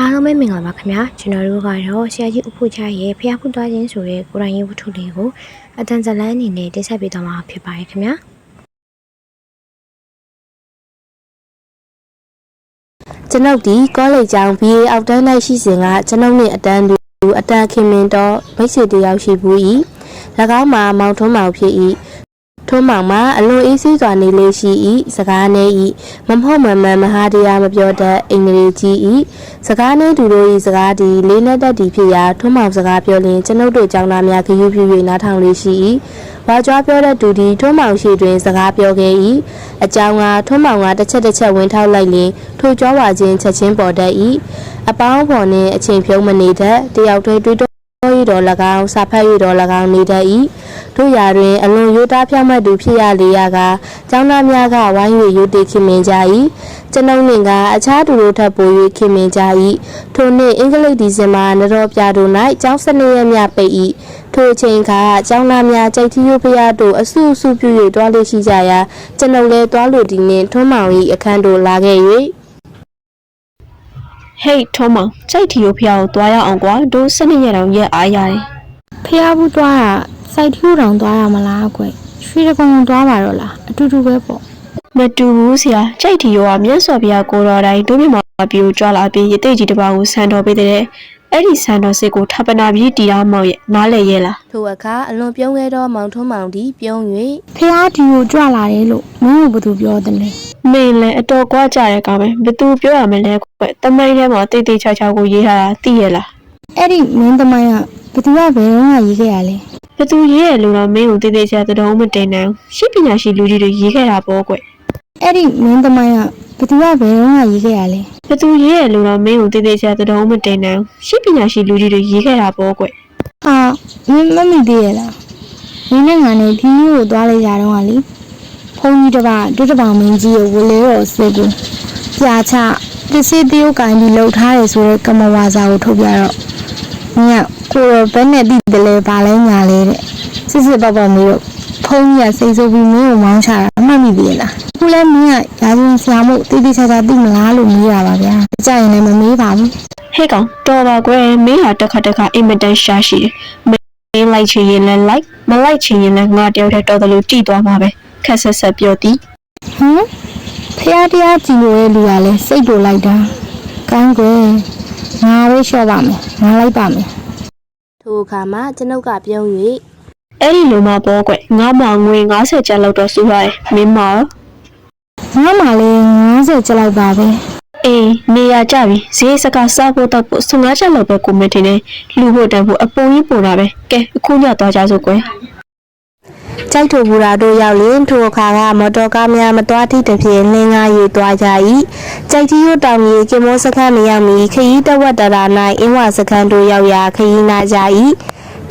အားလုံးပဲမင်္ဂလာပါခင်ဗျာကျွန်တော်တို့ကတော့ဆရာကြီးဥဖို့ချရဲ့ဖျားဖူးသွားခြင်းဆိုတဲ့ကိုရိုင်းရေးဝတ္ထုလေးကိုအတန်ဇလန်းအနေနဲ့တင်ဆက်ပေးသွားမှာဖြစ်ပါတယ်ခင်ဗျာကျွန်ုပ်ဒီကောလိပ်ကျောင်း BA အောက်တန်းလိုက်ရှိစဉ်ကကျွန်ုပ်နှင့်အတန်းတူအတန်ခင်မင်တော့မိတ်ဆွေတယောက်ရှိဘူး၏၎င်းမှာမောင်ထွန်းမောင်ဖြစ်၏ ထွန်းမောင်မှာအလွန်အေးဆေးစွာနေလေးရှိ၏စကားနေ၏မမဟုတ်မမှန်မဟာတရားမပြောတတ်အင်္ဂလိပ်ကြီး၏စကားနေသူတို့၏စကားသည်လေးနဲ့တက်သည်ဖြစ်ရာထွန်းမောင်စကားပြောလျင်ကျွန်ုပ်တို့ကျောင်းသားများခရူးပြူ၍နားထောင်လေးရှိ၏ဝါကြွားပြောတဲ့သူသည်ထွန်းမောင်ရှိတွင်စကားပြောခဲ့၏အကြောင်းကထွန်းမောင်ကတစ်ချက်တစ်ချက်ဝင်ထောက်လိုက်လျင်ထိုကြွားဝါခြင်းချက်ချင်းပေါ်တတ်၏အပေါင်းဖော်နှင့်အချိန်ဖြုံးမနေတတ်တယောက်တည်းတွေးတောရတော်၎င်းစာဖတ်ရတော်၎င်းနေတတ်၏ တို့ရာတွင်အလွန်ရိုးသားဖြောင့်မတ်သူဖြစ်ရလေရကကျောင်းသားများကဝိုင်း၍ရိုတေခင်မင်ကြ၏ကျွန်ုပ်နှင့်ကအခြားသူတို့ထပ်ပို၍ခင်မင်ကြ၏ထိုနှစ်အင်္ဂလိပ်ဒီဇင်ဘာနတော်ပြတို့၌ကျောင်းစနေရက်များပိတ်၏ထိုအချိန်ကကျောင်းသားများကြိတ်တီယိုဖျားတို့အဆုအဆုပြု၍တွားလေးရှိကြရာကျွန်ုပ်လည်းတွားလို့ဒီနှင့်ထွန်းမောင်၏အခန်းသို့လာခဲ့၍ဟေးထုံးမောင်စိတ်ထီကိုဖျားကိုသွားရအောင်ကွာတို့စနစ်ရတောင်ရက်အားရတယ်ဖះဘူးသွားတာ စိုက်ထူးတောင်သွားရမလားကွရွှေတကုံသွားပါတော့လားအတူတူပဲပေါ့မတူဘူးဆရာစိတ်ထီရောကမြတ်စွာဘုရားကိုတော်တိုင်းတို့မြမပြူကြွလာပြီးရတိတ်ကြီးတစ်ပါးကိုဆန်တော်ပေးတဲ့အဲ့ဒီဆန်တော်စစ်ကိုထပ်ပနာပြီးတီတာမောက်ရဲ့နားလေရဲ့လားထိုအခါအလွန်ပြုံးခဲ့သောမောင်ထွန်းမောင်သည်ပြုံး၍ဖះဒီကိုကြွလာတယ်လို့မင်းကဘာသူပြောတယ်လဲမင်းလည်းအတော်ကွာကြတဲ့ကောင်ပဲဘသူပြောရမလဲကွတမိုင်းထဲမှာတိတ်တိတ်ချာချာကိုရေးထားတာသိရဲ့လားအဲ့ဒီမင်းသမိုင်းကဘသူကဘယ်တော့မှရေးခဲ့ရလဲ ဘသူရေးရလို့တော့မင်းကိုတိတ်တိတ်ချာသတော်မတင်နိုင်ဘူးရှိပညာရှိလူကြီးတွေရေးခဲ့တာပေါ့ကွအဲ့ဒီမင်းသမိုင်းကဘသူကဘယ်တော့မှရေးခဲ့ရလဲဘသူရေးရလို့တော့မင်းကိုတိတ်တိတ်ချာသတော်မတင်နိုင်ဘူးရှိပညာရှိလူကြီးတွေရေးခဲ့တာပေါ့ကွဟာမင်းမမိသေးရလားမင်းနဲ့ငါနဲ့ဒီကိုသွားလိုက်ကြတော့ကလေဖုန်းကြီးတစ်ပါးဒုတစ်ပေါင်မင်းကြီးကိုဝလေတော့စစ်ကိုပြာချပစ္စည်းတရုတ်ကိုင်းပြီးလှုပ်ထားတယ်ဆိုတော့ကမဝါစာကိုထုတ်ပြတော့ ညကိုရောဘယ်နဲ့တိတယ်လဲပါလဲညာလဲတဲ့စစ်စစ်ပတ်ပတ်မျိုးတော့ဖုန်းကြီးကစိတ်ဆိုးပြီးမင်းကိုမောင်းချတာအမှတ်မိသေးလားခုလဲမင်းကရာဇဝင်ဆရာမို့တိတိကျကျသိမလားလို့မေးရပါဗျာကြရင်လည်းမမေးပါဘူးဟဲ့ကောင်တော်ပါကွယ်မင်းဟာတစ်ခါတစ်ခါအင်မတန်ရှားရှိတယ်မင်းလိုက်ချင်ရင်လည်းလိုက်မလိုက်ချင်ရင်လည်းငါတယောက်တည်းတော်တယ်လို့ကြည်သွားမှာပဲခက်ဆက်ဆက်ပြောသည်ဟမ်ဖះတရားကြည်လို့ရဲ့လူကလည်းစိတ်တူလိုက်တာကောင်းကွယ် ငါပဲလျှော့ပါမယ်ငါလိုက်ပါမယ်ထိုအခါမှကျွန်ုပ်ကပြုံး၍အဲ့ဒီလိုမှပေါ့ကွယ်ငါမှငွေ90ကျပ်လောက်တော့စုရတယ်မင်းမရောငါမှလည်း90ကျလိုက်ပါပဲအေးနေရကြပြီဈေးစကားစားဖို့တော့ဖို့15ကျပ်လောက်ပဲကိုမတင်နေလူဖို့တန်ဖို့အပုံကြီးပုံတာပဲကဲအခုညသွားကြစို့ကွယ် ကြိုက်ထိုဘူရာတို့ရောက်လင်ထိုအခါကမော်တော်ကားများမတော်သည့်တဖြင့်နှင်းကား၍သွားကြ၏ကြိုက်တီယိုတောင်ကြီးကင်မောစခန်းမရောက်မီခရီးတဝက်တရာ၌အင်းဝစခန်းတို့ရောက်ရာခရီးနာကြ၏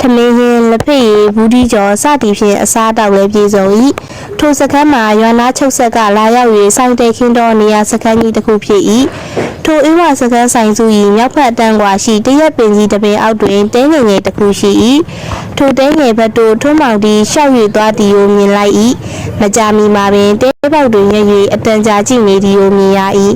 ထမင်းဟင်းလက်ဖက်ရည် ဘူးဒီကျော်စသည်ဖြင့်အစားတောက်လည်းပြည့်စုံ၏ထိုစခန်းမှာရွာနာချုပ်ဆက်ကလာရောက်၍စိုင်းတဲခင်းသောနေရာစခန်းကြီးတစ်ခုဖြစ်၏ထိုအင်းဝစခန်းဆိုင်စု၏မြောက်ဖက်အတန်းကွာရှိတရက်ပင်ကြီးတစ်ပင်အောက်တွင်တဲငယ်ငယ်တစ်ခုရှိ၏ထိုတဲငယ်ဘက်သို့ထွန်းမောင်သည်ရှောက်၍သွားသည်ကိုမြင်လိုက်၏မကြာမီမှာပင်တဲပေါက်တွင်ရက်၍အတန်ကြာကြည့်နေသည်ကိုမြင်ရ၏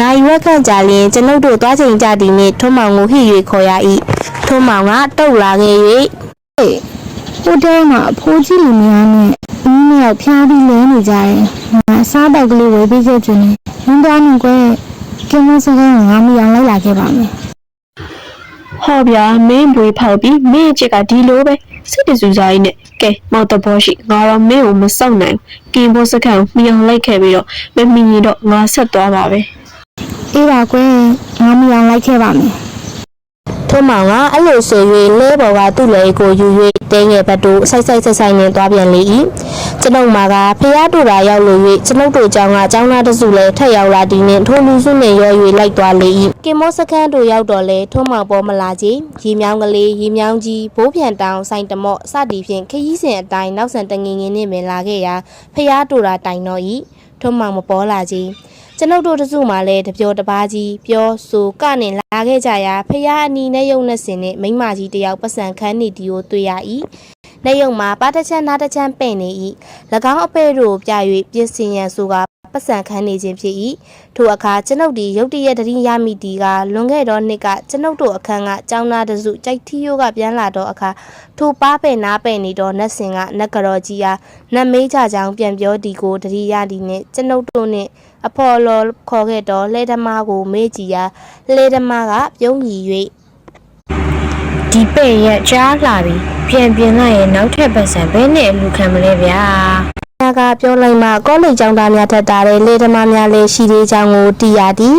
နိုင်ဝက်ခန့်ကြာလျင်ကျွန်ုပ်တို့သွားချိန်ကြသည်နှင့်ထွန်းမောင်ကိုဟိ၍ခေါ်ရ၏ထွန်းမောင်ကတုတ်လာခဲ့၍ ဟေးဟိုတဲမှာအဖိုးကြီးလူများနဲ့အင်းမြောက်ဖျားပြီးလဲနေကြတယ်ငါအစားတောက်ကလေးဝယ်ပေးခဲ့ခြင်းနဲ့ရင်းသွားနေကွယ်ကင်းမစကားငါမအောင်လိုက်လာခဲ့ပါမယ်ဟောဗျာမင်းဘွေဖောက်ပြီးမင်းအချက်ကဒီလိုပဲစိတ်တဆူစားကြီးနဲ့ကဲမောက်တဘောရှိငါတော့မင်းကိုမစောင့်နိုင်ဘူးကင်ဖို့စခန်းကိုမြင်အောင်လိုက်ခဲ့ပြီးတော့မမီရင်တော့ငါဆက်သွားပါပဲအေးပါကွယ်ငါမအောင်လိုက်ခဲ့ပါမယ် ထွန်းမောင်ကအဲ့လိုဆို၍လဲပေါ်ကသူ့လေကိုယူ၍တင်းငယ်ဘက်သို့ဆိုက်ဆိုက်ဆိုက်ဆိုက်နဲ့သွားပြန်လေ၏ကျွန်ုပ်မှာကဖျားတို့တာရောက်လို့၍ကျွန်ုပ်တို့ကြောင့်ကကျောင်းသားတစုလည်းထက်ရောက်လာသည်နှင့်ထိုလူစုနှင့်ရော၍လိုက်သွားလေ၏ကင်မောစခန်းတို့ရောက်တော့လဲထွန်းမောင်ပေါ်မလာကြီးရီမြောင်းကလေးရီမြောင်းကြီးဘိုးပြန်တောင်ဆိုင်တမော့စသည်ဖြင့်ခရီးစဉ်အတိုင်းနောက်ဆန်တငင်ငင်နှင့်ပင်လာခဲ့ရာဖျားတို့တာတိုင်တော့၏ထွန်းမောင်မပေါ်လာကြီး ကျွန်ုပ်တို့တစုမှလည်းတပြောတပါးကြီးပြောဆိုကနေလာခဲ့ကြရာဖះအနီနဲ့ယုံနဲ့စင်နဲ့မိန်းမကြီးတယောက်ပတ်စံခန်းနေဒီကိုတွေ့ရ၏နေယုံမှာပါတစ်ချမ်းနားတစ်ချမ်းပဲ့နေ၏၎င်းအပဲ့တို့ပြ၍ပြစ်စင်ရန်ဆိုကပတ်စံခံနေခြင်းဖြစ်၏ထိုအခါကျွန်ုပ်ဒီရုတ်တရက်တရင်ရမိတီကလွန်ခဲ့သောနှစ်ကကျွန်ုပ်တို့အခန်းကចောင်းသားတစုကြိုက်ထီယိုကပြန်လာတော့အခါထိုပါပဲ့နားပဲ့နေတော့နတ်စင်ကနတ်ကတော်ကြီးအားနတ်မေးကြကြောင်းပြန်ပြောဒီကိုတတိယဒီနှင့်ကျွန်ုပ်တို့နှင့် အဖော်လော်ခေါ်ခဲ့တော့လဲဓမားကိုမေးကြည့်ရာလဲဓမားကပြုံးကြည့်၍ဒီပဲ့ရက်ကြားလာပြီပြန်ပြင်လိုက်ရင်နောက်ထပ်ပတ်စံဘယ်နဲ့အလူခံမလဲဗျာ။ညာကပြောလိုက်မှကောလိပ်ကျောင်းသားများထက်တာတဲ့လေဓမားများလည်းရှိသေးကြောင်းကိုသိရသည်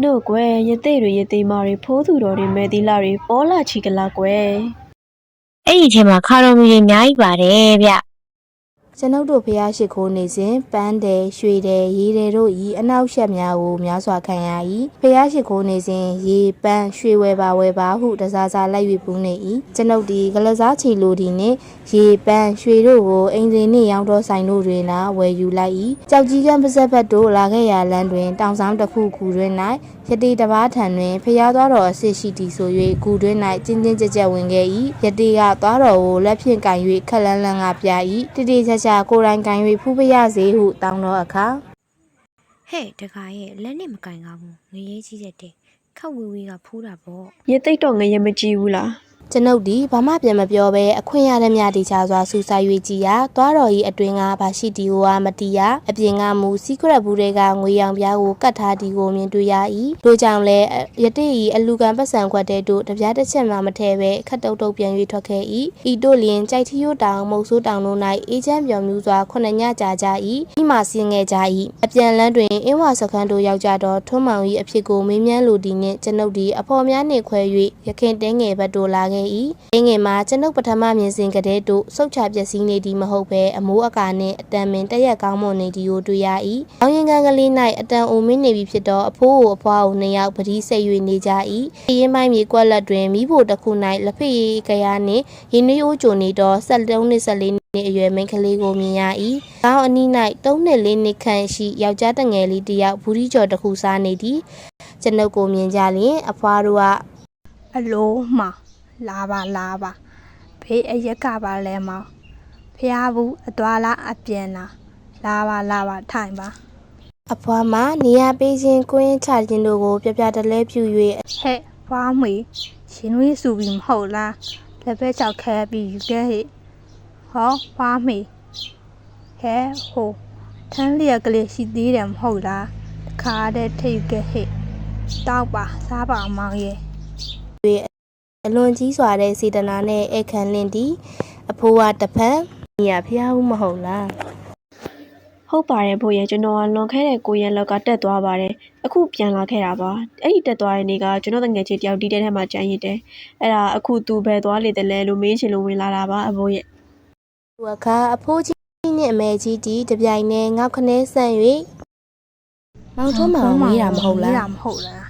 နှုတ်ကွယ်ရသေးတွေရသေးမာတွေဖိုးသူတော်တွေမဲသီလာတွေပေါ်လာချီကလာကွယ်အဲ့ဒီထဲမှာခါတော်မူတွေအများကြီးပါတယ်ဗျ။ ကျွန်ုပ်တို့ဖျားရှိခိုးနေစဉ်ပန်းတယ်၊ရွှေတယ်၊ရေတယ်တို့ဤအနောက်ရှက်များကိုများစွာခံရ၏။ဖျားရှိခိုးနေစဉ်ရေပန်းရွှေဝဲပါဝဲပါဟုတစားစားလိုက်၍ပူးနေ၏။ကျွန်ုပ်ဒီကလစားချီလိုဒီနှင့်ရေပန်းရွှေတို့ကိုအင်ဂျင်နှင့်ရောင်းတော်ဆိုင်တို့တွင်လာဝယ်ယူလိုက်၏။ကြောက်ကြီးကံပါဇက်ဘက်တို့လာခဲ့ရာလမ်းတွင်တောင်ဆောင်တစ်ခုခုတွင်၌ယတိတစ်ပါးထံတွင်ဖျားသွားတော်အစ်စ်ရှိသည်ဆို၍ကူတွင်၌ကျင်းချင်းကြက်ကြက်ဝင်ခဲ့၏ယတိကသွားတော်ကိုလက်ဖြင့်ကင်၍ခက်လန်းလန်းကပြ၏တိတိကျကျကိုယ်တိုင်ကင်၍ဖူးပရစေဟုတောင်းတော်အခါဟဲ့တခါရဲ့လက်နဲ့မကင်ကားဘူးငရေကြီးတဲ့တဲ့ခက်ဝေဝေကဖိုးတာပေါ့ရသိတော့ငရဲမကြည့်ဘူးလား ကျွန်ုပ်ဒီဘာမှပြန်မပြောဘဲအခွင့်ရတဲ့မြတီချစွာစူဆိုင်၍ကြည်ရာသွားတော်ဤအတွင်ကဘာရှိတီကိုအားမတီးရအပြင်ကမူစီကရက်ဘူးတွေကငွေရောင်ပြားကိုကတ်ထားတီကိုမြင်တွေ့ရ၏တို့ကြောင့်လဲယတိဤအလူကံပတ်စံခွက်တဲ့တို့တပြားတစ်ချက်မှမထဲပဲခတ်တုတ်တုတ်ပြန်၍ထွက်ခဲ့၏ဤတို့လျင်ကြိုက်ထီယိုတောင်မုတ်ဆိုးတောင်တို့၌အေးချမ်းပြောင်မြူစွာခုနှစ်ညကြာကြ၏ဤမှဆင်းခဲ့ကြ၏အပြန်လန်းတွင်အင်းဝစခန်းတို့ရောက်ကြတော့ထွန်းမောင်၏အဖြစ်ကိုမေးမြန်းလိုသည်နှင့်ကျွန်ုပ်ဒီအဖော်များနှင့်ခွဲ၍ရခင်တင်းငယ်ဘက်တို့လာခဲ့၏တင်းငယ်မှာကျွန်ုပ်ပထမမြင်စဉ်ကတည်းတို့စုတ်ချပျက်စီးနေသည်မဟုတ်ဘဲအမိုးအကာနှင့်အတန်ပင်တက်ရက်ကောင်းမွန်နေသည်ကိုတွေ့ရ၏။အောင်ရင်ကန်ကလေး၌အတန်အိုမင်းနေပြီဖြစ်တော့အဖိုးကိုအဖွားကိုနှစ်ယောက်ပတိစိတ်၍နေကြ၏။ရင်းပိုင်းမြေကွက်လက်တွင်မိဖို့တစ်ခု၌လက်ဖေးကရားနှင့်ရင်းနှီးအိုးကြုံနေတော့ဆက်လုံးနှင့်ဆက်လေးနှစ်အရွယ်မိန်းကလေးကိုမြင်ရ၏။ကောင်းအနီး၌၃နှစ်၄နှစ်ခန့်ရှိယောက်ျားတငယ်လေးတစ်ယောက်ဘူးဒီကျော်တစ်ခုစားနေသည်။ကျွန်ုပ်ကိုမြင်ကြလျင်အဖွားတို့ကအလိုမှ လာပါလာပါဖေးအရက်ကပါလဲမောင်ဖះဘူးအသွားလားအပြန်လားလာပါလာပါထိုင်ပါအဖွားမှနေရပေးခြင်းကိုင်းချခြင်းတို့ကို ပြပြတလဲပြူ၍ဟဲ့ဖွားမွေရှင်ဝေးစုပြီးမဟုတ်လားလက်ပဲချောက်ခဲပြီးယူခဲ့ဟဲ့ဟောဖွားမေဟဲဟိုထန်းလျက်ကလေးရှိသေးတယ်မဟုတ်လားတခါတည်းထိတ်ခဲ့ဟဲ့တောက်ပါစားပါမောင်ရဲ့ အလွန်ကြီးစွာတဲ့စေတနာနဲ့အခမ်းလင်းသည်အဖိုးကတစ်ဖက်ညီရဖျားဦးမဟုတ်လားဟုတ်ပါတယ်ဖို့ရဲ့ကျွန်တော်ကလွန်ခဲ့တဲ့ကိုရက်လောက်ကတက်သွားပါတယ်အခုပြန်လာခဲ့တာပါအဲ့ဒီတက်သွားတဲ့နေ့ကကျွန်တော်တငယ်ချင်းတယောက်ဒီတဲ့ထဲမှာကြံရစ်တယ်အဲ့ဒါအခုသူဘယ်သွားလေတယ်လဲလို့မေးချင်လို့ဝင်လာတာပါအဖိုးရဲ့သူအခါအဖိုးကြီးနှင့်အမေကြီးတီတပြိုင်နက်ငေါက်ခနဲဆန့်၍မောင်ထုံးမောင်မေးတာမဟုတ်လားမဟုတ်လား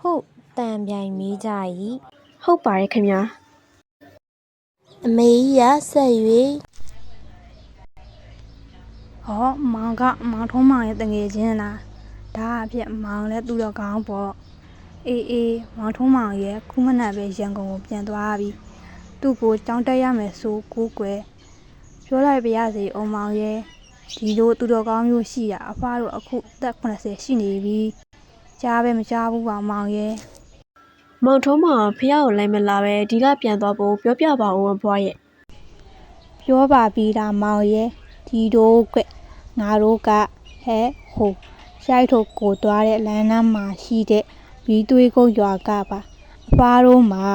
ဟုတ်တန်ပြိုင်မေးကြဤ ဟုတ်ပါတယ်ခင်ဗျာအမေကြီးကဆက်၍ဟောမောင်ကမောင်ထုံးမောင်ရဲ့တငယ်ချင်းလားဒါအဖြစ်မောင်လည်းသူ့တော့ကောင်းပေါ့အေးအေးမောင်ထုံးမောင်ရဲ့ခုမနက်ပဲရန်ကုန်ကိုပြန်သွားပြီသူ့ကိုကြောင်းတက်ရမယ်ဆိုကိုကွယ်ပြောလိုက်ပါရစေအောင်မောင်ရဲ့ဒီလိုသူတော်ကောင်းမျိုးရှိတာအဖွားတို့အခုအသက်80ရှိနေပြီကြားပဲမကြားဘူးပါမောင်ရဲ့ မောင်ထုံးမဖះကိုလိုက်မလာပဲဒီကပြန်သွားဖို့ပြောပြပါဦးအဖွားရဲ့ပြောပါပြီလားမောင်ရဲ့ဒီတို့ကွငါတို့ကဟဲဟိုရှိုက်ထုတ်ကိုသွားတဲ့လမ်းနားမှာရှိတဲ့ဘီသွေးကုန်းရွာကပါအဖားတို့မှာ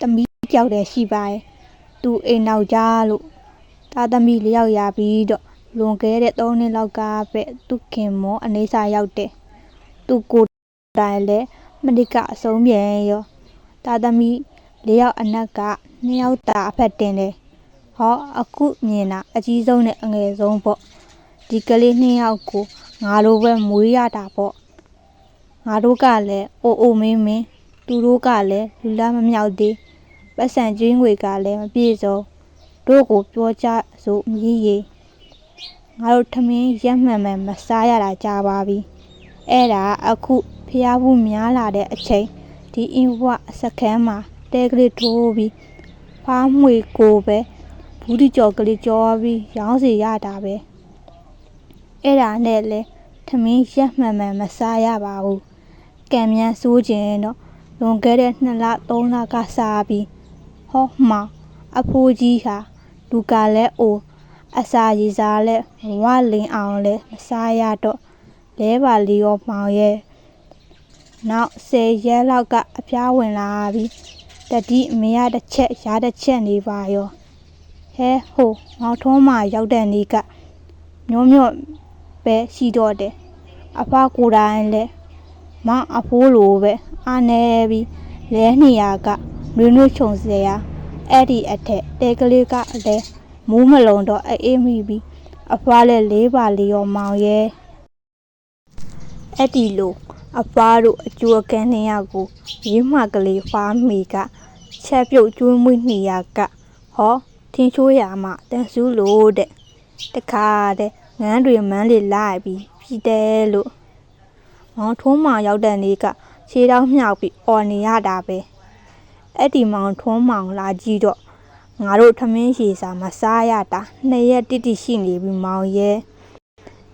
တမီးကြောက်တယ်ရှိပါရဲ့သူအိမ်နောက်ကြားလို့တာသမီးလျောက်ရပြီးတော့လွန်ခဲ့တဲ့3နှစ်လောက်ကပဲသူခင်မောအနေစာရောက်တယ်သူကိုယ်တိုင်လည်း မနစ်ကအဆုံးပြန်ရောတာသမီးလျောက်အနက်ကနှစ်ယောက်တာအဖက်တင်တယ်ဟောအခုမြင်တာအကြီးဆုံးနဲ့အငယ်ဆုံးပေါ့ဒီကလေးနှစ်ယောက်ကိုငါတို့ပဲမွေးရတာပေါ့ငါတို့ကလည်းအိုအိုမင်းမင်းသူတို့ကလည်းလူလားမမြောက်သေးပတ်စံကျွေးငွေကလည်းမပြည့်စုံတို့ကိုပြောကြဆိုမြည်ရီငါတို့ထမင်းရက်မှန်မှန်မစားရတာကြာပါပြီအဲ့ဒါအခု ဖျားဘူးများလာတဲ့အချိန်ဒီအင်းဝစခန်းမှာတဲကလေးထိုးပြီးဖားမွေကိုပဲဘူးဒီကြော်ကလေးကြော်ပြီးရောင်းစီရတာပဲအဲ့ဒါနဲ့လဲမင်းရက်မှန်မှန်မစားရပါဘူးကံမြန်ဆိုးခြင်းတော့လွန်ခဲ့တဲ့2လ3လကစားပြီးဟောမှအဖိုးကြီးဟာလူကလည်းအိုအစာရည်စားလည်းဝလင်းအောင်လည်းမစားရတော့လဲပါလီရောမောင်ရဲ့ နောက်10ရက်လောက်ကအပြားဝင်လာပြီးတတိအမေရတစ်ချက်ရားတစ်ချက်နေပါရောဟဲဟိုမောင်ထုံးမရောက်တဲ့နေ့ကမျိုးမျိုးပဲရှိတော့တယ်အဖကိုယ်တိုင်လည်းမောင်အဖိုးလိုပဲအာနေပြီးလဲနေရကနွေးနွေးခြုံစရာအဲ့ဒီအထက်တဲကလေးကလည်းမူးမလုံးတော့အေးမိပြီးအဖွားလည်းလေးပါလီရောမောင်ရဲ့အဲ့ဒီလို အဖွားတို့အကျိုးအကန်းနှစ်ယောက်ကိုရေးမှကလေးဖားမိကချက်ပြုတ်ကျွေးမွေးနေရကဟောထင်းချိုးရမှတန်စုလို့တဲ့တခါတဲ့ငန်းတွေမန်းလေးလိုက်ပြီးပြည်တယ်လို့မောင်ထုံးမရောက်တဲ့နေ့ကခြေထောက်မြောက်ပြီးអော်နေရတာပဲအဲ့ဒီမောင်ထုံးမောင်လာကြည့်တော့ငါတို့ထမင်းရှည်စာမစားရတာနှစ်ရက်တိတိရှိနေပြီမောင်ရဲ့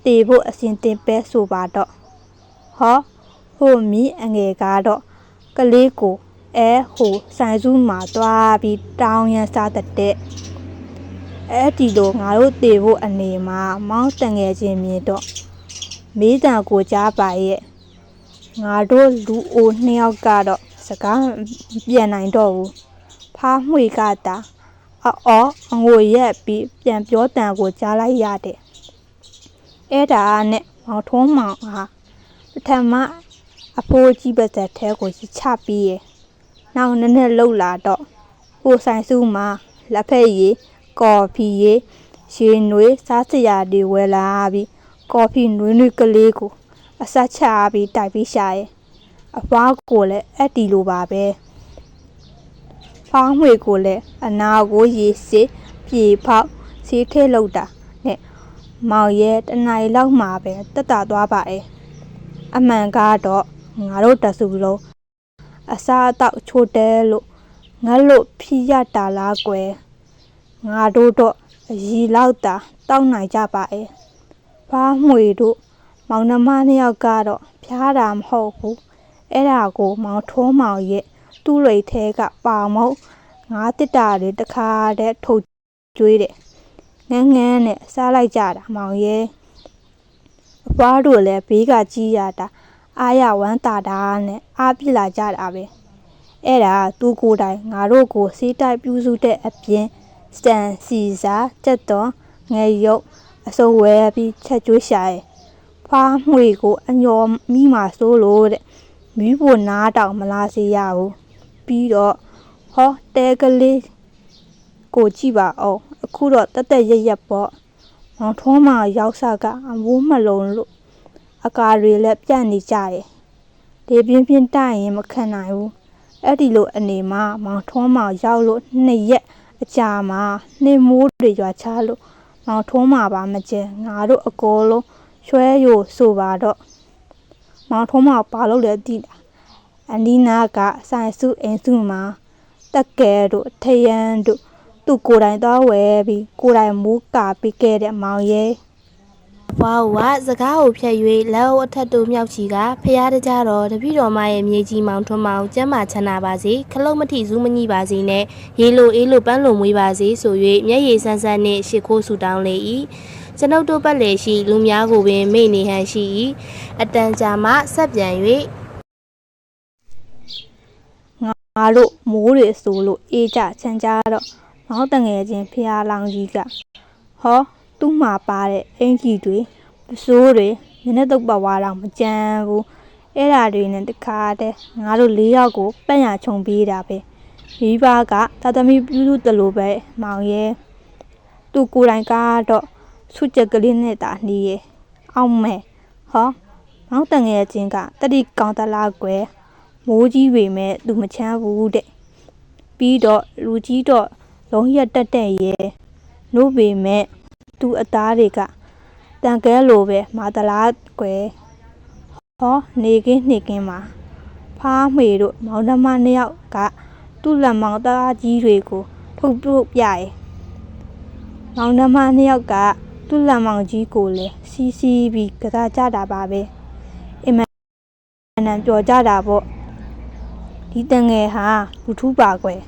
တေဖို့အစဉ်တင်ပဲဆိုပါတော့ဟော ဟိုမီအငယ်ကတော့ကလေးကိုအဲဟိုဆိုင်စုမှာသွားပြီးတောင်းရန်စားတဲ့တဲ့အဲ့ဒီလိုငါတို့တေဖို့အနေမှာမောင်းတန်ငယ်ချင်းမြင်တော့မေးတံကိုကြားပါရဲ့ငါတို့လူအိုနှစ်ယောက်ကတော့စကားမပြန်နိုင်တော့ဘူးဖားမှွေကတာအော်အငိုရက်ပြီးပြန်ပြောတန်ကိုကြားလိုက်ရတယ်အဲ့ဒါနဲ့မောင်ထုံးမောင်ဟာပထမ အဖိုးကြီးပါသက်ထဲကိုချပြီးရဲ့နောက်နည်းနည်းလှုပ်လာတော့ဟိုဆိုင်စုမှာလက်ဖက်ရည်ကော်ဖီရည်ရေနွေးစားစရာတွေဝယ်လာပြီးကော်ဖီနွေးနွေးကလေးကိုအဆက်ချပြီးတိုက်ပြီးရှာရဲ့အဖွားကိုလည်းအဲ့ဒီလိုပါပဲဖောင်းမွေကိုလည်းအနာကိုရေစစ်ပြေဖောက်စီးထဲလောက်တာနဲ့မောင်ရဲတနင်္လာလောက်မှာပဲတက်တာသွားပါရဲ့အမှန်ကတော့ ငါတို့တစုလုံးအစားအသောက်ချိုးတဲလို့ငါလို့ဖြီးရတာလားကွယ်ငါတို့တော့အရီလောက်တာတောက်နိုင်ကြပါရဲ့ဘာမှွေတို့မောင်နှမနှစ်ယောက်ကတော့ဖျားတာမဟုတ်ဘူးအဲ့ဒါကိုမောင်ထိုးမောင်ရဲ့သူ့ရိတ်ထဲကပါမုတ်ငါတစ်တာတွေတခါတည်းထုတ်ကျွေးတယ်ငန်းငန်းနဲ့စားလိုက်ကြတာမောင်ရဲ့အဖွားတို့လည်းဘေးကကြီးရတာ အားရဝမ်းတာတာနဲ့အားပြစ်လာကြတာပဲအဲ့ဒါသူကိုယ်တိုင်ငါတို့ကိုစေးတိုက်ပြူးစုတဲ့အပြင်စတန်စီစာတက်တော်ငယ်ရုပ်အစိုးဝဲပြီးချက်ကျွေးရှာရဲ့ဖားမှွေကိုအညော်မိမှစိုးလို့တဲ့မီးဖို့နားတောင်မလားစေရဘူးပြီးတော့ဟောတဲကလေးကိုကြည့်ပါအောင်အခုတော့တက်တက်ရက်ရက်ပေါ့မောင်ထုံးမရောက်စားကအမိုးမလုံးလို့ အကာတွေလည်းပြန့်နေကြရဲ့လေပြင်းပြင်းတိုက်ရင်မခံနိုင်ဘူးအဲ့ဒီလိုအနေမှာမောင်ထုံးမရောက်လို့နှစ်ရက်အကြာမှာနှင်းမိုးတွေရွာချလို့မောင်ထုံးမပါမကျန်ငါတို့အကောလုံးရွှဲရိုဆိုပါတော့မောင်ထုံးမပါလို့လည်းတည်တာအနီးနာကဆိုင်စုအိမ်စုမှာတက်ကဲတို့ထယန်တို့သူ့ကိုယ်တိုင်သွားဝဲပြီးကိုယ်တိုင်မူးကာပြီးခဲ့တဲ့မောင်ရဲ့ ဘွားကစကားကိုဖြတ်၍လက်အုပ်အထက်တို့မြောက်ချီကဖျားတကြတော့တပည့်တော်မရဲ့မြေကြီးမောင်ထွန်းမောင်ကျမ်းမာချမ်းသာပါစေခလုတ်မထိဇူးမညိပါစေနဲ့ရေလိုအေးလိုပန်းလိုမွေးပါစေဆို၍မျက်ရည်ဆန်းဆန်းနှင့်ရှ िख ိုးဆူတောင်းလေ၏ကျွန်ုပ်တို့ပတ်လေရှိလူများကိုပင်မေ့နေဟန်ရှိ၏အတန်ကြာမှဆက်ပြန်၍ငါတို့မိုးတွေဆိုလို့အေးကြချမ်းကြတော့မောင်းတငယ်ချင်းဖျားလောင်ကြီးကဟော သူ့မှာပါတဲ့အင်ကြီးတွေပစိုးတွေမျက်နှာတုပ်ပတ်ဝါတော့မကြမ်းဘူးအဲ့ဓာတွေနဲ့တခါတည်းငါတို့၄ယောက်ကိုပတ်ရခြုံပေးတာပဲမိဘကသာသမီပြုစုတလို့ပဲမောင်ရဲ့သူကိုယ်တိုင်ကတော့ဆုချက်ကလေးနဲ့တာနှီးရဲ့အောင်မဲ့ဟောမောင်းတငယ်ချင်းကတတိကောင်းတလားကွယ်မိုးကြီးပေမဲ့သူမချမ်းဘူးတဲ့ပြီးတော့လူကြီးတော့လုံးရက်တက်တက်ရဲ့နို့ပေမဲ့ သူအသားတွေကတန်ကဲလိုပဲမာတလားကွယ်ဟောနေကင်းနေကင်းမှာဖားမေတို့မောင်နှမနှစ်ယောက်ကသူ့လက်မောင်သားကြီးတွေကိုထုတ်ပြုတ်ပြရဲ့မောင်နှမနှစ်ယောက်ကသူ့လက်မောင်ကြီးကိုလည်းစီးစီးပြီးကစားကြတာပါပဲအင်မန်နန်ပြောကြတာပေါ့ဒီတငယ်ဟာလူထူးပါကွယ်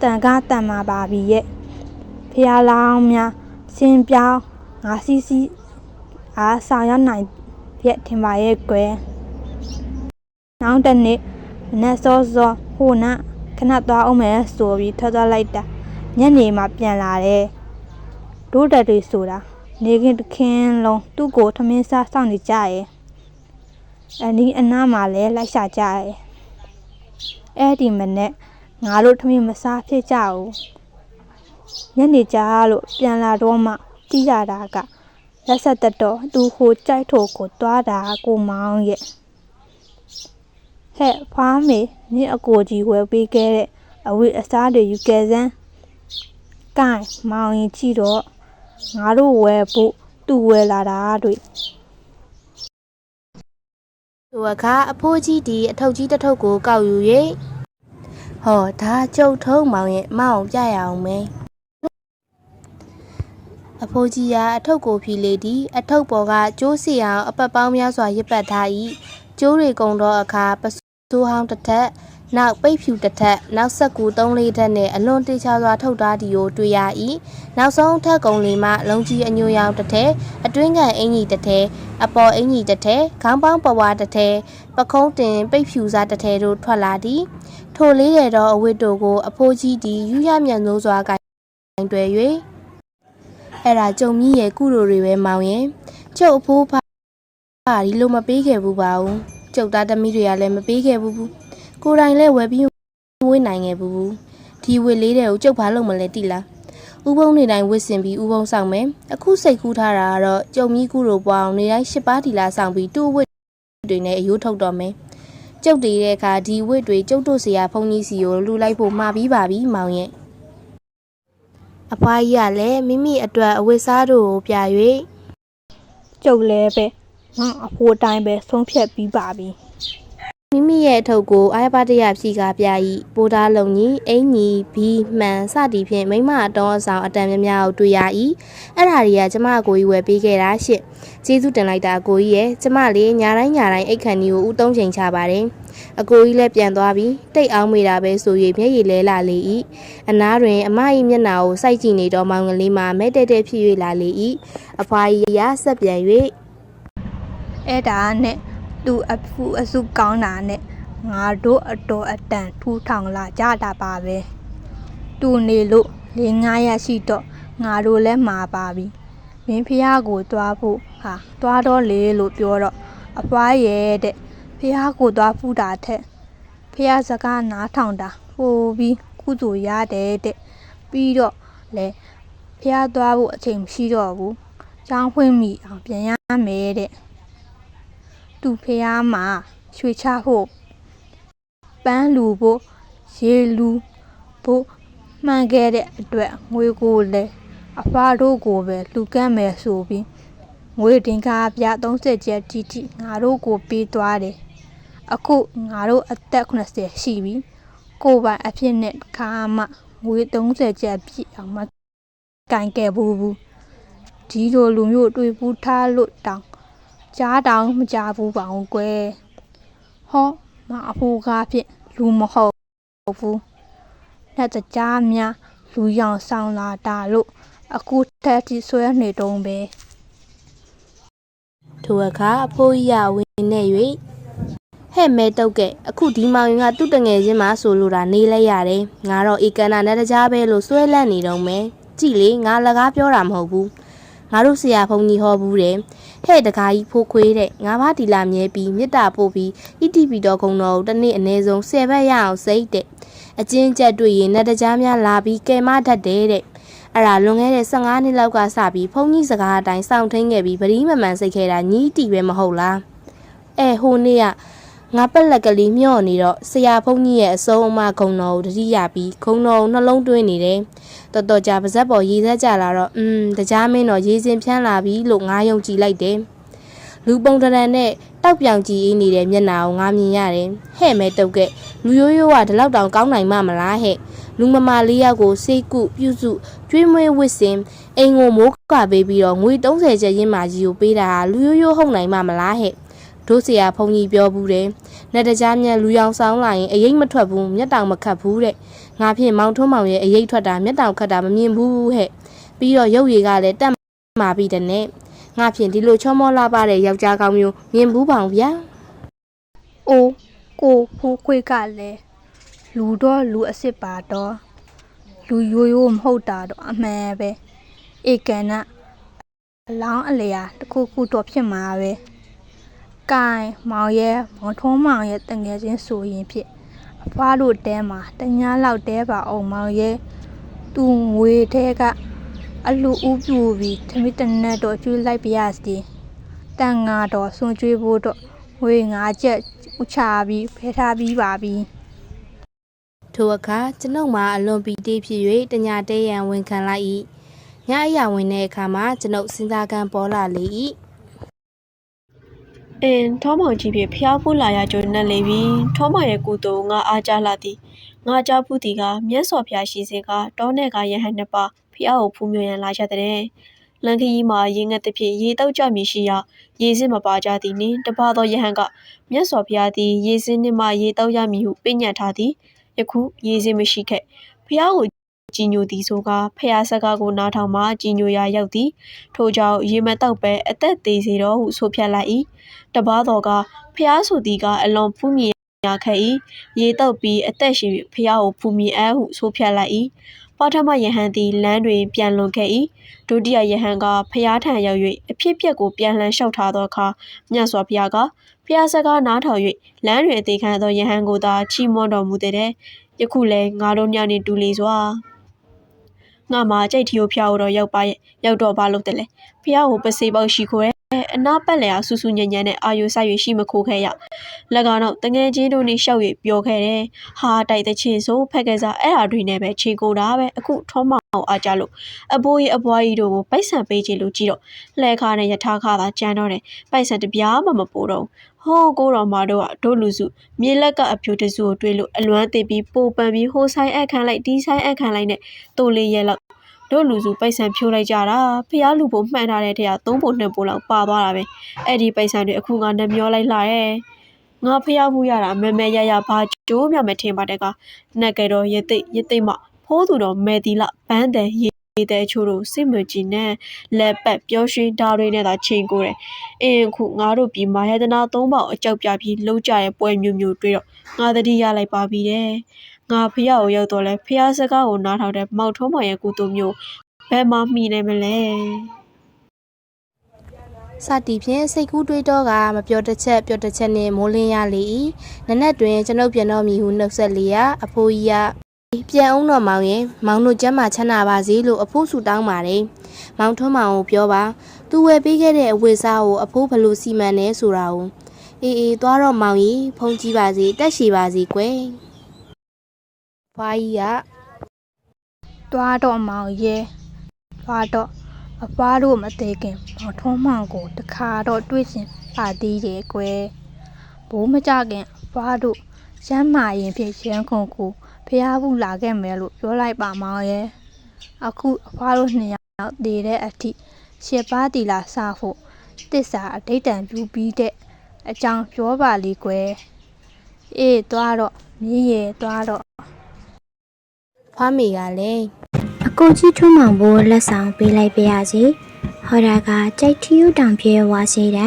တန်ကားတန်မာပါပြီရဲ့ဖះလောင်းများ စင်ပြောင်းငါစီးစီးအားဆောင်ရနိုင်ရဲ့ထင်ပါရဲ့ကွယ်နောက်တစ်နေ့မနေ့စောစောဟိုနခဏသွားအောင်မယ်ဆိုပြီးထွက်သွားလိုက်တာညနေမှပြန်လာတယ်ဒိုးတက်တွေဆိုတာနေခင်တစ်ခင်းလုံးသူ့ကိုထမင်းစားစောင့်နေကြရဲ့အနီးအနားမှာလည်းလိုက်ရှာကြရဲ့အဲ့ဒီမနေ့ငါတို့ထမင်းမစားဖြစ်ကြဘူး ညနေကြလို့ပြန်လာတော့မှကြည့်ရတာကလက်ဆက်တက်တော့သူဟိုကြိုက်ထိုကိုသွားတာကိုမောင်းရဲ့ဟဲ့ဖွားမေနင့်အကိုကြီးဝယ်ပေးခဲ့တဲ့အဝိအစားတွေယူခဲ့စမ်းကိုင်းမောင်ရင်ကြည့်တော့ငါတို့ဝယ်ဖို့သူ့ဝယ်လာတာတွေ့သူအခါအဖိုးကြီးဒီအထုပ်ကြီးတစ်ထုပ်ကိုကောက်ယူ၍ဟောဒါကျုပ်ထုံးမောင်ရဲ့မအောင်ပြရအောင်မယ် အဖိုးကြီးကအထုပ်ကိုဖြီလေသည်အထုပ်ပေါ်ကကျိုးစီအောင်အပတ်ပေါင်းများစွာရစ်ပတ်ထား၏ကျိုးတွေကုံတော့အခါပစိုးဟောင်းတစ်ထက်နောက်ပိတ်ဖြူတစ်ထက်နောက်ဆက်ကူ၃လေးထက်နဲ့အလွန်တေချာစွာထုတ်ထားသည်ကိုတွေ့ရ၏နောက်ဆုံးထက်ကုံလေးမှလုံးကြီးအညိုရောင်တစ်ထက်အတွင်းကန်အင်ကြီးတစ်ထက်အပေါ်အင်ကြီးတစ်ထက်ခေါင်းပေါင်းပဝါတစ်ထက်ပခုံးတင်ပိတ်ဖြူစားတစ်ထက်တို့ထွက်လာသည်ထိုလေးရသောအဝတ်တို့ကိုအဖိုးကြီးသည်ယူရမြန်နိုးစွာကင်တွယ်၍ အဲ့ဒါကြုံမြင့်ရဲ့ကုလိုတွေပဲမောင်ရင်ကျုပ်အဖိုးဖာဒီလိုမပေးခဲ့ဘူးပါဘူးကျုပ်သားသမီးတွေကလည်းမပေးခဲ့ဘူးဘူးကိုယ်တိုင်လည်းဝယ်ပြီးဝေးနိုင်ခဲ့ဘူးဘူးဒီဝေလေးတွေကိုကျုပ်ဘာလို့မလဲတိလားဥပုံနေတိုင်းဝစ်စင်ပြီးဥပုံဆောင်မယ်အခုစိတ်ကူးထားတာကတော့ကြုံမြင့်ကုလိုပွားအောင်နေတိုင်းရှစ်ပါးတီလာဆောင်ပြီးတူဝစ်တွေနဲ့အယိုးထုတ်တော့မယ်ကျုပ်တည်တဲ့အခါဒီဝစ်တွေကျုပ်တို့ဆရာဖုန်ကြီးစီကိုလူလိုက်ဖို့မှာပြီးပါပြီမောင်ရဲ့ အဖွားကြီးကလည်းမိမိအတွက်အဝတ်စားတို့ကိုပြ၍ကျုပ်လည်းပဲငါအဖိုးတိုင်းပဲဆုံးဖြတ်ပြီးပါပြီမိမိရဲ့အထုပ်ကိုအာရပါတရဖြီကားပြ၏ပိုးသားလုံးကြီးအင်ကြီးဘီမှန်စသည်ဖြင့်မိမအတော်အဆောင်အတန်များများကိုတွေ့ရ၏အဲ့ဒါတွေကကျမအကိုကြီးဝယ်ပေးခဲ့တာရှင့်ကျေးဇူးတင်လိုက်တာအကိုကြီးရဲ့ကျမလေးညာတိုင်းညာတိုင်းအိတ်ခန့်ကြီးကိုဥသုံးချိန်ချပါတယ် အကိုကြီးလည်းပြန်သွားပြီးတိတ်အောင်မိတာပဲဆို၍မျက်ရည်လဲလာလေ၏အနားတွင်အမ၏မျက်နှာကိုစိုက်ကြည့်နေတော့မောင်ကလေးမှမဲတဲတဲဖြစ်၍လာလေ၏အဖွားကြီးရဆက်ပြန်၍အဲ့ဒါနဲ့သူအဖူအစုကောင်းတာနဲ့ငါတို့အတော်အတန်ထူထောင်လာကြတာပါပဲသူနေလို့လေးငါးရက်ရှိတော့ငါတို့လည်းမှာပါပြီမင်းဖះကိုသွားဖို့ဟာသွားတော့လေလို့ပြောတော့အဖွားရဲ့တဲ့ ဖះကိုသွားဖူးတာထက်ဖះစကားနားထောင်တာပိုပြီးကုသိုလ်ရတယ်တဲ့ပြီးတော့လေဖះသွားဖို့အချိန်မရှိတော့ဘူးကျောင်းဖွင့်မိအောင်ပြန်ရမယ်တဲ့သူဖះမှာရွှေချဖို့ပန်းလူဖို့ရေလူဖို့မှန်ခဲ့တဲ့အတွက်ငွေကိုလည်းအဖားတို့ကိုပဲလူကန့်မယ်ဆိုပြီး ငွေတင်ကားပြ30ကျပ်တိတိငါတို့ကိုပေးသွားတယ်အခုငါတို့အသက်80ရှိပြီကိုယ်ပိုင်အဖြစ်နဲ့ခါမှငွေ30ကျပ်ပြည့်အောင်မကင်ခဲ့ဘူးဘူးဒီလိုလူမျိုးတွေ့ပူးထားလို့တောင်းကြားတောင်မကြဘူးပါအောင်ကွယ်ဟောမအဖိုးကားဖြင့်လူမဟုတ်ဘူးလက်တကြားများလူရောင်ဆောင်လာတာလို့အခုထက်ထိဆွဲနေတုံးပဲ ထိုအခါအဖိုးကြီးကဝင်နေ၍ဟဲ့မဲတုတ်ကဲ့အခုဒီမောင်ရင်ကသူ့တငယ်ချင်းမဆိုလိုတာနေလဲရတယ်ငါတော့ဧကန်နာနဲ့တကြားပဲလို့စွဲလန့်နေတော့မယ်ကြည်လေငါလကားပြောတာမဟုတ်ဘူးငါတို့ဆရာဖုန်ကြီးဟောဘူးတယ်ဟဲ့တကားကြီးဖိုးခွေးတဲ့ငါဘာဒီလာမြဲပြီးမေတ္တာပို့ပြီးဣတိပီတော်ကုံတော်ကိုတစ်နေ့အနည်းဆုံး10ဘက်ရအောင်စိတ်တဲ့အချင်းကျက်တွေ့ရင်နဲ့တကြားများလာပြီးကဲမတတ်တယ်တဲ့ အဲ့ဒါလွန်ခဲ့တဲ့15နှစ်လောက်ကစပြီးဖုန်ကြီးစကားအတိုင်းစောင့်ထင်းခဲ့ပြီးဗတိမမှန်စိတ်ခဲတာညီးတီပဲမဟုတ်လားအဲဟိုနေ့ကငါပက်လက်ကလေးမျော့နေတော့ဆရာဖုန်ကြီးရဲ့အစုံအမဂုံတော်ကိုတတိယပြီးဂုံတော်ကိုနှလုံးသွင်းနေတယ်တော်တော်ကြာပါဇက်ပေါ်ရေးသက်ကြလာတော့อืมတကြားမင်းတော့ရေးစင်ဖြန်းလာပြီလို့ငါယုံကြည်လိုက်တယ်လူပုံတရံနဲ့ တောက်ပြောင်ကြည့်အေးနေတဲ့မျက်နှာကိုငါမြင်ရတယ်ဟဲ့မဲတုတ်ကဲ့လူရိုးရိုးကဒီလောက်တောင်ကောင်းနိုင်မှမလားဟဲ့လူမမာလေးယောက်ကိုစိတ်ကုပြုစုကျွေးမွေးဝစ်စင်အိမ်ကိုမိုးကပေးပြီးတော့ငွေ30ကျပ်ရင်းမာကြီးကိုပေးတာဟာလူရိုးရိုးဟုတ်နိုင်မှာမလားဟဲ့တို့ဆရာဖုန်ကြီးပြောဘူးတယ်။နဲ့တကြားမြတ်လူရောင်ဆောင်လာရင်အရေးမထွက်ဘူးမျက်တောင်မခတ်ဘူးတဲ့။ငါဖြင့်မောင်ထွန်းမောင်ရဲ့အရေးထွက်တာမျက်တောင်ခတ်တာမမြင်ဘူးဟဲ့။ပြီးတော့ရုပ်ရည်ကလည်းတက်မာပြီးတဲ့နဲ့ ငါဖြင့်ဒီလိုချောမောလာပါတဲ့ယောက်ျားကောင်းမျိုးမြင်ဘူးပောင်ဗျာ။အိုးကိုဖိုးခွေကလည်းလူတော့လူအစ်စ်ပါတော့လူရိုးရိုးမဟုတ်တာတော့အမှန်ပဲ။ဧကန်ကအလောင်းအလျာတစ်ခုခုတော့ဖြစ်မှာပဲ။ကင်မောင်ရဲ့မောင်ထုံးမောင်ရဲ့တငယ်ချင်းဆိုရင်ဖြစ်အဖွားတို့တဲမှာတညာလောက်တဲပါအောင်မောင်ရဲ့သူ့ငွေထဲက အလူဥပြူပြီးထမင်းတနက်တော့ကျွေးလိုက်ပြရစီတန်ငါတော့ဆွန်ကျွေးဖို့တော့ငွေငါချက်ဥချပြီးဖဲထားပြီးပါပြီထိုအခါကျွန်ုပ်မှာအလွန်ပီတိဖြစ်၍တညာတဲရန်ဝန်ခံလိုက်၏ညအရာဝင်တဲ့အခါမှာကျွန်ုပ်စဉ်းစားကန်းပေါ်လာလေ၏။အင်းထောမောင်ကြီးဖြင့်ဖျားဖူးလာရကြုံနဲ့လေပြီ။ထောမောင်ရဲ့ကုသိုလ်ငါအားကြလာသည်။ငါကြားဖူးသည်ကမြတ်စွာဘုရားရှိစေကတောနဲ့ကယဟန်နှစ်ပါး ဖျားကိုဖူးမြင်ရန်လာရတဲ့။လန်ခရီးမှာရေငတ်သည်ဖြင့်ရေတောက်ကြမည်ရှိရာရေစင်းမပါကြသည်နှင့်တပါသောယဟန်ကမြတ်စွာဘုရားသည်ရေစင်းနှင့်မှရေတောက်ရမည်ဟုပြညတ်ထားသည်။ယခုရေစင်းမရှိခဲ့။ဖျားကိုကြည်ညိုသည်ဆိုကဖျားစကားကိုနားထောင်မှကြည်ညိုရာရောက်သည်ထို့ကြောင့်ရေမတောက်ပဲအသက်သေးစေတော့ဟုဆိုဖြတ်လိုက်၏တပားတော်ကဖျားဆိုသည်ကအလွန်ဖူးမြင်ရခဲ့၏ရေတောက်ပြီးအသက်ရှင်ဖျားကိုဖူးမြင်အပ်ဟုဆိုဖြတ်လိုက်၏ ပထမယဟန်သည်လမ်းတွင် ပြန်လွန်ခဲ့၏ဒုတိယယဟန်ကဖျားထံရောက်၍အဖြစ်ပြက်ကိုပြန်လှန်လျှောက်ထားသောအခါမြတ်စွာဘုရားကဖျားစကားနားထောင်၍လမ်းတွင်အသေးခံသောယဟန်ကိုသာချီးမွမ်းတော်မူတဲ့ယခုလည်းငါတို့ညနေတူလီစွာငါမှာကြိတ်ထီကိုဖျားတော့ရောက်ပါရဲ့ရောက်တော့ဘာလို့တဲ့လဲဖျားကိုပစေပေါက်ရှိခိုးရဲ့ အနာပတ်လည်အားဆူဆူညံ့ညံ့နဲ့အာယုဆိုင်၍ရှိမခိုးခဲ့ရ၎င်းတော့တငယ်ချင်းတို့နေရှောက်၍ပျော်ခဲ့တယ်ဟာတိုက်တဲ့ချင်းဆိုဖက်ခဲ့စားအဲ့ဟာတွေနဲ့ပဲခြေကိုတာပဲအခုထောမောင်အားကြလို့အဘိုးကြီးအဘွားကြီးတို့ကိုပိုက်ဆံပေးချင်လို့ကြည့်တော့လှဲခါနဲ့ယထာခါသာကြမ်းတော့တယ်ပိုက်ဆံတပြားမှမပိုးတော့ဟိုးကိုတော်မာတို့ကတို့လူစုမြေလက်ကအဖြူတစုကိုတွေးလို့အလွမ်းသိပြီးပိုပန်ပြီးဟိုဆိုင်အခန်းလိုက်ဒီဆိုင်အခန်းလိုက်နဲ့တိုလေးရဲလောက် တို့လူစုပိုက်ဆံဖြိုးလိုက်ကြတာဖျားလူဖို့မှန်ထားတဲ့ထက်ကသုံးဖို့နှစ်ဖို့လောက်ပါသွားတာပဲအဲ့ဒီပိုက်ဆံတွေအခုကနှမျောလိုက်လာရဲ့ငါဖျားမှုရတာမဲမဲရရဘာကြိုးမြမထင်ပါတဲ့ကနှက်ကြတော့ရသိရသိမဖိုးသူတော့မဲတီလာဘန်းတယ်ရေတဲ့ချိုးတို့စိတ်မကြည်နဲ့လက်ပတ်ပျော်ရွှင်ဓာတွေနဲ့သာချိန်ကိုတယ်အင်းခုငါတို့ပြီးမာယတနာသုံးပေါက်အကြောက်ပြပြီးလှုပ်ကြရဲ့ပွဲမျိုးမျိုးတွေ့တော့ငါတတိရလိုက်ပါပြီတဲ့ ငါဖះကိုရောက်တော့လဲဖះစကားကိုနားထောင်တဲ့မောက်ထုံးမောင်ရဲ့ကုသိုလ်မျိုးဘယ်မှမှီနိုင်မလဲစတီဖြင့်စိတ်ကူးတွေးတော့ကမပြောတစ်ချက်ပြောတစ်ချက်နဲ့မိုးလင်းရလေ၏နနက်တွင်ကျွန်ုပ်ပြန်တော်မူဟုနှုတ်ဆက်လျာအဖိုးကြီးကပြန်အောင်တော့မောင်ရင်မောင်တို့ကျမ်းမာချမ်းသာပါစေလို့အဖိုးဆူတောင်းပါတယ်မောင်ထွန်းမောင်ကိုပြောပါသူဝယ်ပေးခဲ့တဲ့အဝတ်စားကိုအဖိုးဘလို့စီမံနေဆိုတာကိုအေးအေးသွားတော့မောင်ကြီးဖုန်ကြီးပါစေတက်ရှိပါစေကွယ် ဖွားကြီးကသွားတော့မောင်ရဲသွားတော့အဖွားတို့မသေးခင်မောင်ထုံးမောင်ကိုတခါတော့တွေ့ရှင်ပါသေးတယ်ကွယ်ဘိုးမကြခင်အဖွားတို့ရမ်းမာရင်ဖြင့်ရန်ကုန်ကိုဖျားဘူးလာခဲ့မယ်လို့ပြောလိုက်ပါမောင်ရဲအခုအဖွားတို့နှစ်ယောက်တည်တဲ့အထိရှစ်ပါးတီလာစားဖို့တစ္ဆာအဋိဌံပြုပြီးတဲ့အကြောင်းပြောပါလေကွယ်အေးသွားတော့မြင်းရည်သွားတော့ ဖွားမေကလည်းအကိုကြီးထွန်းမောင်ဘိုးလက်ဆောင်ပေးလိုက်ပါရစေဟောဒါကကြိုက်ထီယူတောင်ပြဲဝါစေတံ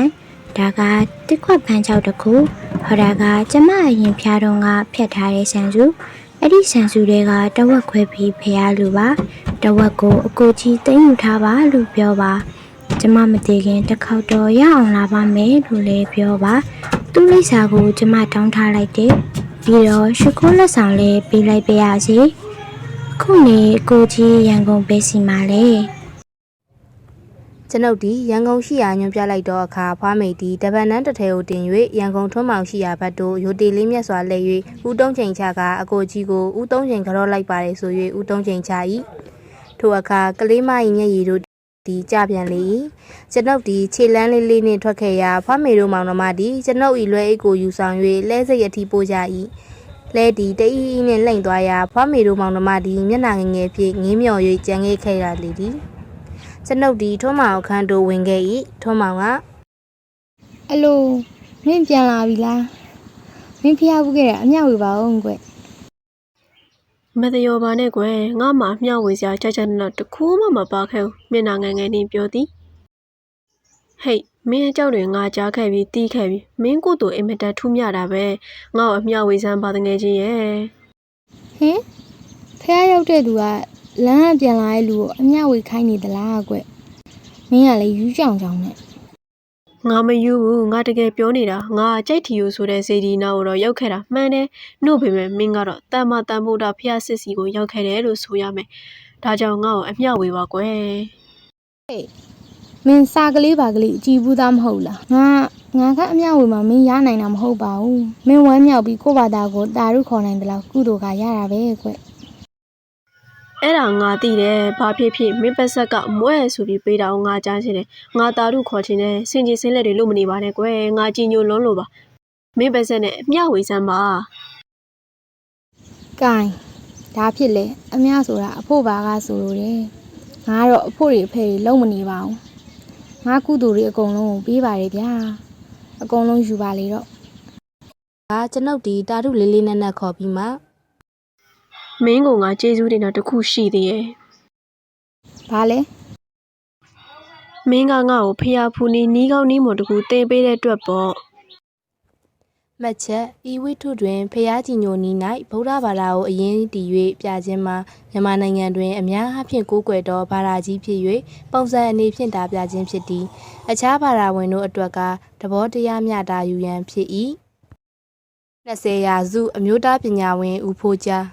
ဒါကတစ်ခွက်ဖန်းချောက်တစ်ခုဟောဒါကကျမအရင်ဖျားတော့ကဖြတ်ထားတဲ့ဆန်စုအဲ့ဒီဆန်စုတွေကတဝက်ခွဲပြီးဖျားလူပါတဝက်ကိုအကိုကြီးသိမ်းယူထားပါလို့ပြောပါကျမမတည်ခင်တစ်ခေါက်တော့ရအောင်လာပါမယ်လို့လည်းပြောပါသူ့လိပ်စာကိုကျမတောင်းထားလိုက်တယ်ပြီးတော့ရှ िख ိုးလက်ဆောင်လေးပေးလိုက်ပါရစေ ခုနေကိုကြီးရန်ကုန်ပဲစီမှာလေကျွန်ုပ်ဒီရန်ကုန်ရှိရာညွှန်ပြလိုက်တော့အခါဖွားမိတ်ဒီတပန်နန်းတစ်ထဲကိုတင်၍ရန်ကုန်ထွန်းမောင်ရှိရာဘက်သို့ရိုတီလေးမြတ်စွာလဲ၍ဦးတုံးချိန်ချကအကိုကြီးကိုဦးတုံးချိန်ကြော့လိုက်ပါတယ်ဆို၍ဦးတုံးချိန်ချ၏ထိုအခါကလေးမ၏မျက်ရည်တို့ဒီကြပြန်လေ၏ကျွန်ုပ်ဒီခြေလန်းလေးလေးနှင့်ထွက်ခဲ့ရာဖွားမေတို့မောင်နှမဒီကျွန်ုပ်၏လွယ်အိတ်ကိုယူဆောင်၍လဲစိတ်အထီးပို့ကြ၏ လဲဒီတအီအီနဲ့လိမ့်သွားရာဖွားမေတို့မောင်နှမဒီမျက်နှာငယ်ငယ်ဖြင့်ငင်းမြော်၍ကြံခဲ့ခဲ့ရလေသည်ကျွန်ုပ်ဒီထွန်းမောင်အခန်းတို့ဝင်ခဲ့၏ထွန်းမောင်ကအလိုမင်းပြန်လာပြီလားမင်းဖျားဘူးခဲ့တာအမြောက်ဝေပါအောင်ကွမတရောပါနဲ့ကွယ်ငါမှမျှဝေစရာကြကြနနတခုမှမပါခဲ့ဘူးမျက်နှာငယ်ငယ်နဲ့ပြောသည်ဟေး မင်းအကြောက်တွေငါကြားခဲ့ပြီးတီးခဲ့ပြီးမင်းကိုယ်တို့အင်မတန်ထူးမြတာပဲငါ့ကိုအမျှဝေစမ်းပါတငယ်ချင်းရဲ့ဟင်ဖះရောက်တဲ့သူကလမ်းကပြန်လာတဲ့လူကိုအမျှဝေခိုင်းနေသလားကွမင်းကလည်းယူးကြောင်ကြောင်နဲ့ငါမယူဘူးငါတကယ်ပြောနေတာငါကြိုက်ထီယိုဆိုတဲ့စေဒီနာကိုတော့ရောက်ခဲ့တာမှန်တယ်နှုတ်ပေမဲ့မင်းကတော့တမ္မတန်ဖို့တာဖျားစစ်စီကိုရောက်ခဲ့တယ်လို့ဆိုရမယ်ဒါကြောင့်ငါ့ကိုအမျှဝေပါကွယ် မင်းစာကလေးပါကလေးအကြည့်ဘူးသားမဟုတ်လားငါငါကအမျှဝေမှာမင်းရနိုင်တာမဟုတ်ပါဘူးမင်းဝမ်းမြောက်ပြီးကိုယ့်ဘာသာကိုတာရုခေါ်နိုင်တယ်လို့ကုသိုလ်ကရတာပဲကွအဲ့ဒါငါသိတယ်ဘာဖြစ်ဖြစ်မင်းပတ်ဆက်ကမွဲဆိုပြီးပေးတာကိုငါကြားချင်တယ်ငါတာရုခေါ်ချင်တယ်စင်ကြီးစင်းလက်တွေလို့မနေပါနဲ့ကွယ်ငါကြည်ညိုလွန်းလို့ပါမင်းပတ်ဆက်နဲ့အမျှဝေစမ်းပါကင်ဒါဖြစ်လေအမျှဆိုတာအဖို့ပါကဆိုလိုတယ်ငါတော့အဖို့တွေအဖေတွေလုံးမနေပါဘူး ငါကုသိုလ်တွေအကုန်လုံးကိုပေးပါရဗျာအကုန်လုံးယူပါလေတော့အာကျွန်ုပ်ဒီတာရုလေးလေးနက်နက်ခေါ်ပြီးမှမင်းကငါကျေးဇူးတင်တာတစ်ခုရှိသေးရဲ့ဘာလဲမင်းကငါ့ကိုဖျားဖူးနီးနီးကောင်းနီးမွန်တကူတင်ပေးတဲ့အတွက်ပေါ့ မှတ်ချက်ဤဝိထုတွင်ဖျားကြီးညိုနီး၌ဗုဒ္ဓဘာသာကိုအရင်တည်၍ပြခြင်းမှာမြန်မာနိုင်ငံတွင်အများအားဖြင့်ကိုးကွယ်သောဘာသာကြီးဖြစ်၍ပုံစံအနေဖြင့်တာပြခြင်းဖြစ်သည်အခြားဘာသာဝင်တို့အတွက်ကသဘောတရားမျှတာယူရန်ဖြစ်၏20ရာစုအမျိုးသားပညာဝင်ဦးဖိုးကြား